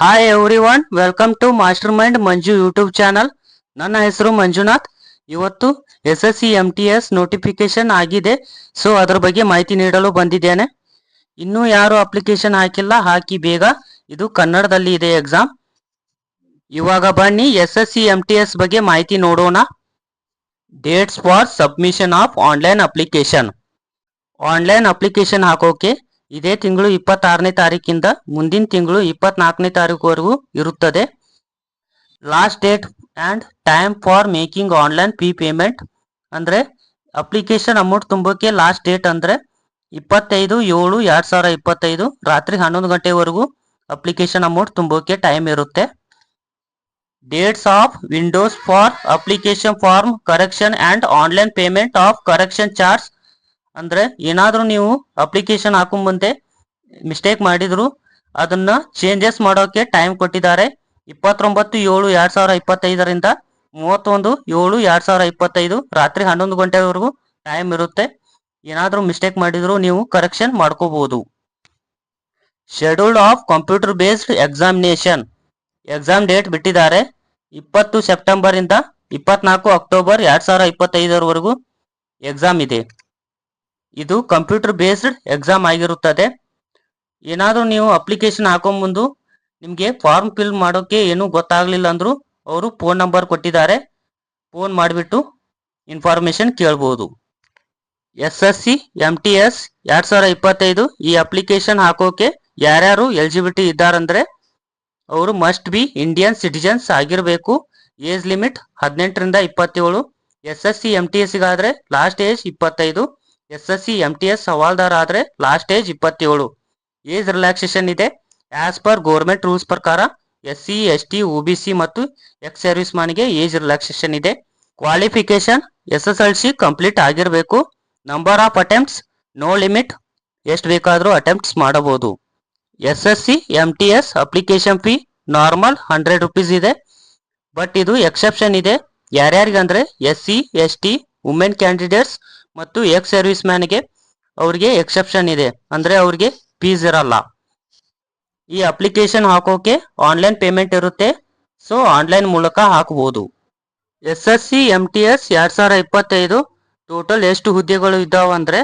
Hi everyone welcome to master mind Manju YouTube channel ನನ್ನ ಹೆಸರು ಮಂಜುನಾಥ್. ಇವತ್ತು S S C M T S notification ಆಗಿದೆ. So ಅದರ ಬಗ್ಗೆ ಮಾಹಿತಿ ನೀಡಲು ಬಂದಿದ್ದೇನೆ. ಇನ್ನೂ ಯಾರು ಅಪ್ಲಿಕೇಶನ್ ಹಾಕಿಲ್ಲ, ಹಾಕಿ ಬೇಗ. ಇದು ಕನ್ನಡದಲ್ಲಿ ಇದೆ ಎಕ್ಸಾಮ್ ಇವಾಗ ಬನ್ನಿ S S C M T S ಬಗ್ಗೆ ಮಾಹಿತಿ ನೋಡೋಣ. Dates for submission of online application online application ಹಾಕೋಕೆ ಇದೇ ತಿಂಗಳು ಇಪ್ಪತ್ತಾರನೇ ತಾರೀಕಿಂದ ಮುಂದಿನ ತಿಂಗಳು ಇಪ್ಪತ್ನಾಲ್ಕನೇ ತಾರೀಕುವರೆಗೂ ಇರುತ್ತದೆ. Last date and time for making online P payment ಅಂದರೆ ಅಪ್ಲಿಕೇಶನ್ ಅಮೌಂಟ್ ತುಂಬೋಕ್ಕೆ ಲಾಸ್ಟ್ ಡೇಟ್ ಅಂದರೆ ಇಪ್ಪತ್ತೈದು ಏಳು ಎರಡು ಸಾವಿರ ಇಪ್ಪತ್ತೈದು ರಾತ್ರಿ ಹನ್ನೊಂದು ಗಂಟೆವರೆಗೂ ಅಪ್ಲಿಕೇಶನ್ ಅಮೌಂಟ್ ತುಂಬೋಕ್ಕೆ ಟೈಮ್ ಇರುತ್ತೆ. Dates of windows for application form correction and online payment of correction charge ಅಂದ್ರೆ ಏನಾದ್ರೂ ನೀವು ಅಪ್ಲಿಕೇಶನ್ ಹಾಕೊಂಬಂತೆ ಮಿಸ್ಟೇಕ್ ಮಾಡಿದ್ರು, ಅದನ್ನ ಚೇಂಜಸ್ ಮಾಡೋಕೆ ಟೈಮ್ ಕೊಟ್ಟಿದ್ದಾರೆ. ಇಪ್ಪತ್ತೊಂಬತ್ತು ಏಳು ಎರಡ್ ಸಾವಿರ ಇಪ್ಪತ್ತೈದರಿಂದ ಮೂವತ್ತೊಂದು ಏಳು ಎರಡ್ ಸಾವಿರ ಇಪ್ಪತ್ತೈದು ರಾತ್ರಿ ಹನ್ನೊಂದು ಗಂಟೆವರೆಗೂ ಟೈಮ್ ಇರುತ್ತೆ. ಏನಾದ್ರೂ ಮಿಸ್ಟೇಕ್ ಮಾಡಿದ್ರು ನೀವು ಕರೆಕ್ಷನ್ ಮಾಡ್ಕೋಬಹುದು scheduled of computer based examination exam date ಬಿಟ್ಟಿದ್ದಾರೆ. ಇಪ್ಪತ್ತು ಸೆಪ್ಟೆಂಬರ್ ಇಂದ ಇಪ್ಪತ್ನಾಲ್ಕು ಅಕ್ಟೋಬರ್ ಎರಡ್ ಸಾವಿರ ಇಪ್ಪತ್ತೈದರವರೆಗೂ ಎಕ್ಸಾಮ್ ಇದೆ. ಇದು ಕಂಪ್ಯೂಟರ್ ಬೇಸ್ಡ್ ಎಕ್ಸಾಮ್ ಆಗಿರುತ್ತದೆ. ಏನಾದರೂ ನೀವು ಅಪ್ಲಿಕೇಶನ್ ಹಾಕೋ ಮುಂದು ನಿಮಗೆ ಫಾರ್ಮ್ ಫಿಲ್ ಮಾಡೋಕೆ ಏನೂ ಗೊತ್ತಾಗಲಿಲ್ಲ ಅಂದ್ರು ಅವರು ಫೋನ್ ನಂಬರ್ ಕೊಟ್ಟಿದ್ದಾರೆ. ಫೋನ್ ಮಾಡಿಬಿಟ್ಟು ಇನ್ಫಾರ್ಮೇಶನ್ ಕೇಳ್ಬೋದು. S S C M T S ಎರಡು ಸಾವಿರ ಇಪ್ಪತ್ತೈದು ಈ ಅಪ್ಲಿಕೇಶನ್ ಹಾಕೋಕೆ ಯಾರ್ಯಾರು ಎಲಿಜಿಬಿಲಿಟಿ ಇದ್ದಾರಂದ್ರೆ ಅವರು ಮಸ್ಟ್ ಬಿ ಇಂಡಿಯನ್ ಸಿಟಿಜನ್ಸ್ ಆಗಿರಬೇಕು. ಏಜ್ ಲಿಮಿಟ್ ಹದಿನೆಂಟರಿಂದ ಇಪ್ಪತ್ತೇಳು. S S C M T S ಗಾದ್ರೆ ಲಾಸ್ಟ್ ಏಜ್ ಇಪ್ಪತ್ತೈದು. S S C M T S ಸವಾಲ್ದಾರ ಆದ್ರೆ ಲಾಸ್ಟ್ ಏಜ್ ಇಪ್ಪತ್ತೇಳು. ಏಜ್ ರಿಲ್ಯಾಕ್ಸೇಷನ್ ಇದೆ. ಆಸ್ ಪರ್ ಗೋರ್ಮೆಂಟ್ ರೂಲ್ಸ್ ಪ್ರಕಾರ S C S T O B C ಮತ್ತು ex service ಮ್ಯಾನ್ಗೆ age relaxation ಇದೆ. Qualification S S L C complete ಆಗಿರಬೇಕು. Number of attempts no limit ಎಷ್ಟು ಬೇಕಾದರೂ ಅಟೆಂಪ್ಟ್ಸ್ ಮಾಡಬಹುದು S S C M T S application fee normal hundred rupees ಇದೆ. But ಇದು exception ಇದೆ. ಯಾರ್ಯಾರಿಗಂದ್ರೆ S C S T women candidates ಮತ್ತು ex service ಮ್ಯಾನ್ಗೆ ಅವ್ರಿಗೆ ಎಕ್ಸೆಪ್ಷನ್ ಇದೆ. ಅಂದ್ರೆ ಅವ್ರಿಗೆ ಫೀಸ್ ಇರಲ್ಲ. ಈ ಅಪ್ಲಿಕೇಶನ್ ಹಾಕೋಕೆ ಆನ್ಲೈನ್ ಪೇಮೆಂಟ್ ಇರುತ್ತೆ. ಸೊ ಆನ್ಲೈನ್ ಮೂಲಕ ಹಾಕಬಹುದು S S C, M T S ಎರಡ್ ಸಾವಿರ ಇಪ್ಪತ್ತೈದು ಟೋಟಲ್ ಎಷ್ಟು ಹುದ್ದೆಗಳು ಇದ್ದಾವೆ ಅಂದ್ರೆ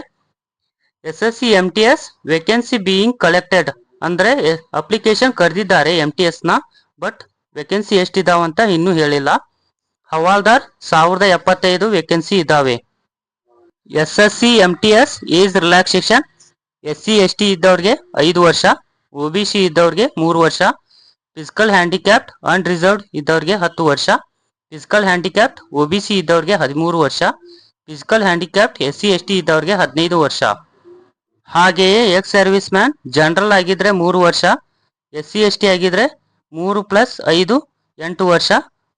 S S C, M T S vacancy being collected ಅಂದ್ರೆ ಅಪ್ಲಿಕೇಶನ್ ಕರೆದಿದ್ದಾರೆ ಎಂ ಟಿ ಎಸ್ನ ಬಟ್ ವೇಕೆನ್ಸಿ ಎಷ್ಟಿದಾವಂತ ಇನ್ನೂ ಹೇಳಿಲ್ಲ. ಹವಾಲ್ದಾರ್ ಸಾವಿರದ ಎಪ್ಪತ್ತೈದು ವೇಕೆನ್ಸಿ ಇದ್ದಾವೆ. S S C M T S, age relaxation S C S T ಇದ್ದವ್ರಿಗೆ ಐದು ವರ್ಷ, ಒ ಬಿ ಸಿ ಇದ್ದವ್ರಿಗೆ ಮೂರು ವರ್ಷ, ಫಿಸಿಕಲ್ ಹ್ಯಾಂಡಿಕ್ಯಾಪ್ಟ್ ಅನ್ರಿಸರ್ವ್ಡ್ ಇದ್ದವ್ರಿಗೆ ಹತ್ತು ವರ್ಷ, physical handicapped O B C ಇದ್ದವ್ರಿಗೆ ಹದಿಮೂರು ವರ್ಷ, physical handicapped S C S T ಇದ್ದವ್ರಿಗೆ ಹದಿನೈದು ವರ್ಷ. ಹಾಗೆಯೇ ಎಕ್ಸ್ ಸರ್ವಿಸ್ ಮ್ಯಾನ್ ಜನರಲ್ ಆಗಿದ್ರೆ ಮೂರು ವರ್ಷ ಎಸ್ ಸಿ ಎಸ್ ಟಿ ಆಗಿದ್ರೆ ಮೂರು ಪ್ಲಸ್ ಐದು, ಎಂಟು ವರ್ಷ,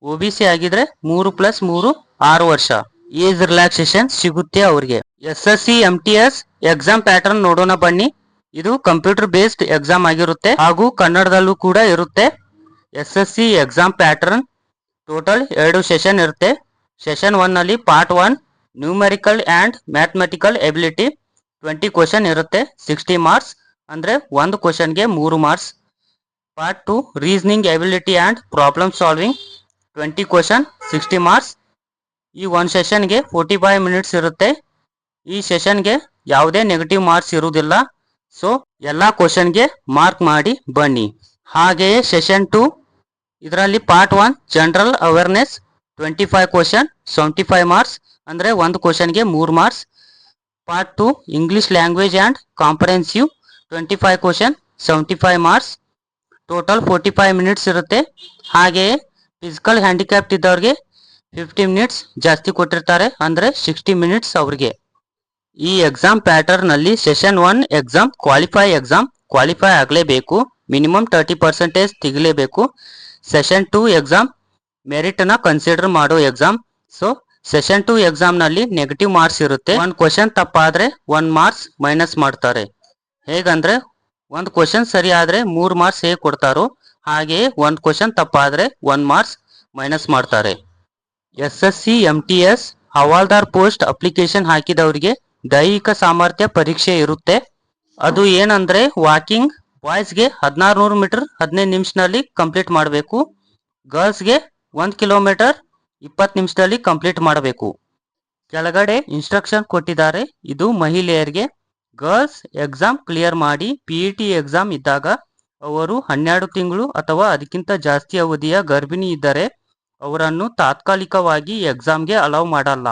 ಒ ಬಿ ಸಿ ಆಗಿದ್ರೆ ಮೂರು ಪ್ಲಸ್ ಮೂರು, ಆರು ವರ್ಷ. ಏಜ್ ರಿಲ್ಯಾಕ್ಸೇಷನ್ ಸಿಗುತ್ತೆ ಅವರಿಗೆ. S S C M T S exam pattern ನೋಡೋಣ ಬನ್ನಿ. ಇದು ಕಂಪ್ಯೂಟರ್ ಬೇಸ್ಡ್ ಎಕ್ಸಾಮ್ ಆಗಿರುತ್ತೆ. ಹಾಗೂ ಕನ್ನಡದಲ್ಲೂ ಕೂಡ ಇರುತ್ತೆ. S S C exam pattern total ಎರಡು ಸೆಷನ್ ಇರುತ್ತೆ. ಸೆಷನ್ ಒನ್ ಅಲ್ಲಿ part one numerical and mathematical ability twenty question ಇರುತ್ತೆ. ಸಿಕ್ಸ್ಟಿ ಮಾರ್ಕ್ಸ್ ಅಂದ್ರೆ ಒಂದು ಕ್ವಶನ್ಗೆ ಮೂರು marks part two reasoning ability and problem solving twenty question sixty marks ಈ ಒಂದು ಸೆಷನ್ಗೆ ಫೋರ್ಟಿ ಫೈವ್ ಮಿನಿಟ್ಸ್ ಇರುತ್ತೆ. ಈ ಸೆಷನ್ಗೆ ಯಾವುದೇ ನೆಗೆಟಿವ್ ಮಾರ್ಕ್ಸ್ ಇರುವುದಿಲ್ಲ. ಸೊ ಎಲ್ಲ ಕ್ವಶನ್ಗೆ ಮಾರ್ಕ್ ಮಾಡಿ ಬನ್ನಿ. ಹಾಗೆಯೇ ಸೆಷನ್ ಟು ಇದರಲ್ಲಿ part one general awareness twenty five question seventy five marks ಅಂದರೆ ಒಂದು ಕ್ವಶನ್ಗೆ ಮೂರು marks part two English language and comprehensive twenty five question seventy five marks total forty five minutes ಇರುತ್ತೆ. ಹಾಗೆಯೇ ಫಿಸಿಕಲ್ ಹ್ಯಾಂಡಿಕ್ಯಾಪ್ಟ್ ಇದ್ದವ್ರಿಗೆ fifty minutes ಜಾಸ್ತಿ ಕೊಟ್ಟಿರ್ತಾರೆ ಅಂದರೆ ಸಿಕ್ಸ್ಟಿ ಮಿನಿಟ್ಸ್ ಅವ್ರಿಗೆ. ಈ ಎಕ್ಸಾಮ್ ಪ್ಯಾಟರ್ನ್ ಅಲ್ಲಿ session one exam qualify exam qualify ಆಗಲೇಬೇಕು. ಮಿನಿಮಮ್ ತರ್ಟಿ ಪರ್ಸೆಂಟೇಜ್ ತೆಗಿಲೇಬೇಕು. ಸೆಷನ್ ಟು ಎಕ್ಸಾಮ್ ಮೆರಿಟನ್ನು ಕನ್ಸಿಡರ್ ಮಾಡೋ ಎಕ್ಸಾಮ್ ಸೊ ಸೆಷನ್ ಟು ಎಕ್ಸಾಮ್ನಲ್ಲಿ ನೆಗೆಟಿವ್ ಮಾರ್ಕ್ಸ್ ಇರುತ್ತೆ. ಒಂದು ಕ್ವಶನ್ ತಪ್ಪಾದ್ರೆ ಒನ್ ಮಾರ್ಕ್ಸ್ ಮೈನಸ್ ಮಾಡ್ತಾರೆ. ಹೇಗಂದ್ರೆ, ಒಂದು ಕ್ವಶನ್ ಸರಿ ಆದ್ರೆ ಮೂರು ಮಾರ್ಕ್ಸ್ ಹೇಗೆ ಕೊಡ್ತಾರೋ ಹಾಗೆಯೇ ಒಂದು ಕ್ವಶನ್ ತಪ್ಪಾದ್ರೆ ಒನ್ ಮಾರ್ಕ್ಸ್ ಮೈನಸ್ ಮಾಡ್ತಾರೆ. S S C M T S ಹವಾಲ್ದಾರ್ ಪೋಸ್ಟ್ ಅಪ್ಲಿಕೇಶನ್ ಹಾಕಿದವರಿಗೆ ದೈಹಿಕ ಸಾಮರ್ಥ್ಯ ಪರೀಕ್ಷೆ ಇರುತ್ತೆ. ಅದು ಏನಂದ್ರೆ ವಾಕಿಂಗ್, ಬಾಯ್ಸ್ಗೆ ಹದಿನಾರು ನೂರು ಮೀಟರ್ ಹದಿನೈದು ನಿಮಿಷದಲ್ಲಿ ಕಂಪ್ಲೀಟ್ ಮಾಡಬೇಕು. ಗರ್ಲ್ಸ್ಗೆ ಒಂದು ಕಿಲೋಮೀಟರ್ ಇಪ್ಪತ್ತು ನಿಮಿಷದಲ್ಲಿ ಕಂಪ್ಲೀಟ್ ಮಾಡಬೇಕು. ಕೆಳಗಡೆ ಇನ್ಸ್ಟ್ರಕ್ಷನ್ ಕೊಟ್ಟಿದ್ದಾರೆ. ಇದು ಮಹಿಳೆಯರಿಗೆ ಗರ್ಲ್ಸ್ ಎಕ್ಸಾಮ್ ಕ್ಲಿಯರ್ ಮಾಡಿ ಪಿ ಇ ಟಿ ಎಕ್ಸಾಮ್ ಇದ್ದಾಗ ಅವರು ಹನ್ನೆರಡು ತಿಂಗಳು ಅಥವಾ ಅದಕ್ಕಿಂತ ಜಾಸ್ತಿ ಅವಧಿಯ ಗರ್ಭಿಣಿ ಇದ್ದರೆ ಅವರನ್ನು ತಾತ್ಕಾಲಿಕವಾಗಿ ಎಕ್ಸಾಮ್ಗೆ ಅಲೌ ಮಾಡಲ್ಲ.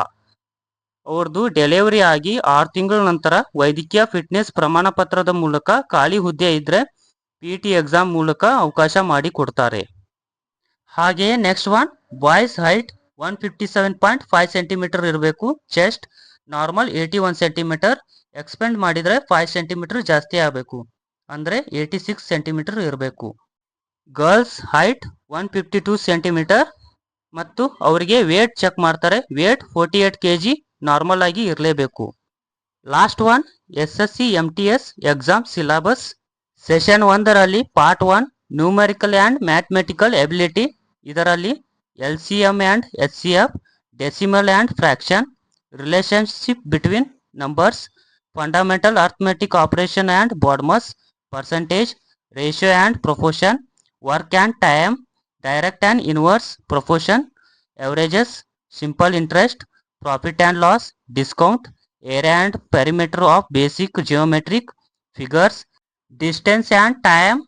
ಅವ್ರದ್ದು ಡೆಲಿವರಿ ಆಗಿ ಆರು ತಿಂಗಳ ನಂತರ ವೈದ್ಯಕೀಯ ಫಿಟ್ನೆಸ್ ಪ್ರಮಾಣ ಪತ್ರದ ಮೂಲಕ ಖಾಲಿ ಹುದ್ದೆ ಇದ್ರೆ ಪಿ ಟಿ ಎಕ್ಸಾಮ್ ಮೂಲಕ ಅವಕಾಶ ಮಾಡಿ ಕೊಡ್ತಾರೆ. ಹಾಗೆಯೇ next one, boys height one fifty seven point five centimetre ಇರಬೇಕು. Chest normal eighty one centimetre, expand ಮಾಡಿದರೆ ಫೈವ್ ಸೆಂಟಿಮೀಟರ್ ಜಾಸ್ತಿ ಆಗಬೇಕು. ಅಂದರೆ ಏಯ್ಟಿ ಸಿಕ್ಸ್ ಸೆಂಟಿಮೀಟರ್ ಇರಬೇಕು. Girls height one fifty two centimetre ಮತ್ತು ಅವರಿಗೆ ವೇಟ್ ಚೆಕ್ ಮಾಡ್ತಾರೆ. Weight forty eight K G normal ಆಗಿ ಇರಲೇಬೇಕು. Last one S S C M T S exam syllabus session ಒಂದರಲ್ಲಿ part one numerical and mathematical ability ಇದರಲ್ಲಿ L C M and H C F decimal and fraction relationship between numbers fundamental arithmetic operation and BODMAS percentage ratio and proportion work and time direct and inverse proportion averages simple interest profit and loss discount area and perimeter of basic geometric figures distance and time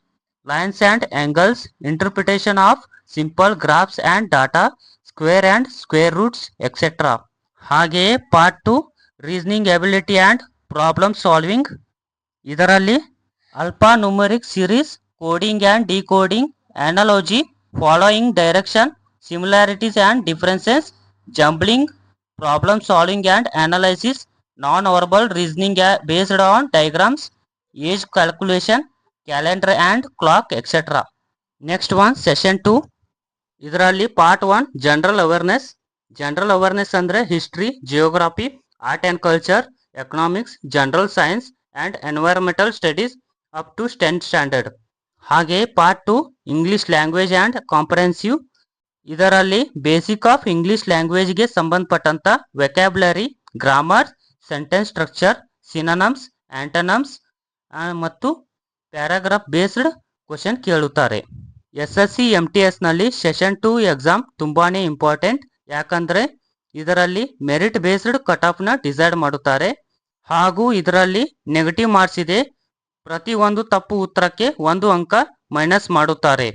lines and angles interpretation of simple graphs and data square and square roots etcetera ಹಾಗೆಯೇ part two reasoning ability and problem solving ಇದರಲ್ಲಿ alphanumeric series coding and decoding analogy Following direction similarities and differences jumbling problem solving and analysis non verbal reasoning based on diagrams age calculation calendar and clock etcetera next one session two ಇದರಲ್ಲಿ part one general awareness general awareness ಅಂದರೆ history geography art and culture economics general science and environmental studies up to tenth standard ಹಾಗೆ part two English language and comprehensive ಇದರಲ್ಲಿ basic of English ಲ್ಯಾಂಗ್ವೇಜ್ಗೆ ಸಂಬಂಧಪಟ್ಟಂತ vocabulary grammar sentence structure synonyms antonyms ಮತ್ತು paragraph based question ಕೇಳುತ್ತಾರೆ. S S C M T ಎಸ್ನಲ್ಲಿ session two exam ತುಂಬಾನೇ important ಯಾಕಂದ್ರೆ ಇದರಲ್ಲಿ merit based cut ಆಫ್ನ ಡಿಸೈಡ್ ಮಾಡುತ್ತಾರೆ. ಹಾಗೂ ಇದರಲ್ಲಿ ನೆಗೆಟಿವ್ ಮಾರ್ಕ್ಸ್ ಇದೆ. ಪ್ರತಿ ಒಂದು ತಪ್ಪು ಉತ್ತರಕ್ಕೆ ಒಂದು ಅಂಕ ಮೈನಸ್ ಮಾಡುತ್ತಾರೆ.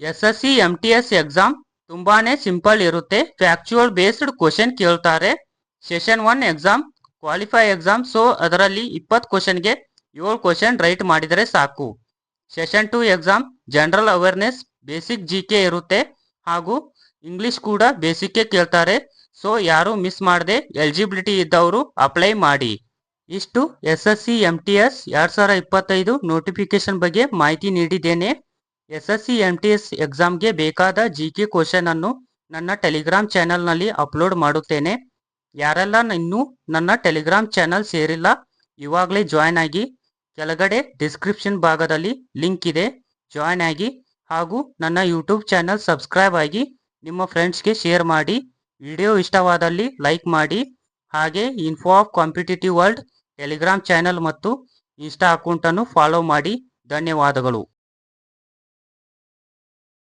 S S C M T S exam ತುಂಬಾನೇ ಸಿಂಪಲ್ ಇರುತ್ತೆ. ಫ್ಯಾಕ್ಚುಯಲ್ ಬೇಸ್ಡ್ ಕ್ವಶನ್ ಕೇಳ್ತಾರೆ. Session one exam qualify exam so ಅದರಲ್ಲಿ ಇಪ್ಪತ್ತು ಕ್ವಶನ್ಗೆ ಏಳು ಕ್ವಶನ್ ರೈಟ್ ಮಾಡಿದರೆ ಸಾಕು. Session two exam general awareness basic G K ಇರುತ್ತೆ. ಹಾಗೂ ಇಂಗ್ಲಿಷ್ ಕೂಡ ಬೇಸಿಕ್ಗೆ ಕೇಳ್ತಾರೆ. ಸೊ ಯಾರು ಮಿಸ್ ಮಾಡದೆ ಎಲಿಜಿಬಿಲಿಟಿ ಇದ್ದವರು ಅಪ್ಲೈ ಮಾಡಿ. ಇಷ್ಟು S S C M T S ಎರಡು ಸಾವಿರ ಇಪ್ಪತ್ತೈದು ನೋಟಿಫಿಕೇಶನ್ ಬಗ್ಗೆ ಮಾಹಿತಿ ನೀಡಿದ್ದೇನೆ. S S C M T S ಎಕ್ಸಾಮ್ಗೆ ಬೇಕಾದ ಜಿ ಕೆ ಕ್ವಶನ್ ಅನ್ನು ನನ್ನ ಟೆಲಿಗ್ರಾಮ್ ಚಾನಲ್ನಲ್ಲಿ ಅಪ್ಲೋಡ್ ಮಾಡುತ್ತೇನೆ. ಯಾರೆಲ್ಲ ಇನ್ನೂ ನನ್ನ ಟೆಲಿಗ್ರಾಮ್ ಚಾನಲ್ ಸೇರಿಲ್ಲ, ಇವಾಗಲೇ ಜಾಯ್ನ್ ಆಗಿ, ಕೆಳಗಡೆ ಡಿಸ್ಕ್ರಿಪ್ಷನ್ ಭಾಗದಲ್ಲಿ ಲಿಂಕ್ ಇದೆ ಜಾಯ್ನ್ ಆಗಿ ಹಾಗೂ ನನ್ನ ಯೂಟ್ಯೂಬ್ ಚಾನಲ್ ಸಬ್ಸ್ಕ್ರೈಬ್ ಆಗಿ ನಿಮ್ಮ ಫ್ರೆಂಡ್ಸ್ಗೆ ಶೇರ್ ಮಾಡಿ ವಿಡಿಯೋ ಇಷ್ಟವಾದಲ್ಲಿ ಲೈಕ್ ಮಾಡಿ, ಹಾಗೆ info of competitive world telegram channel ಮತ್ತು ಇನ್ಸ್ಟಾ ಅಕೌಂಟನ್ನು ಫಾಲೋ ಮಾಡಿ. ಧನ್ಯವಾದಗಳು.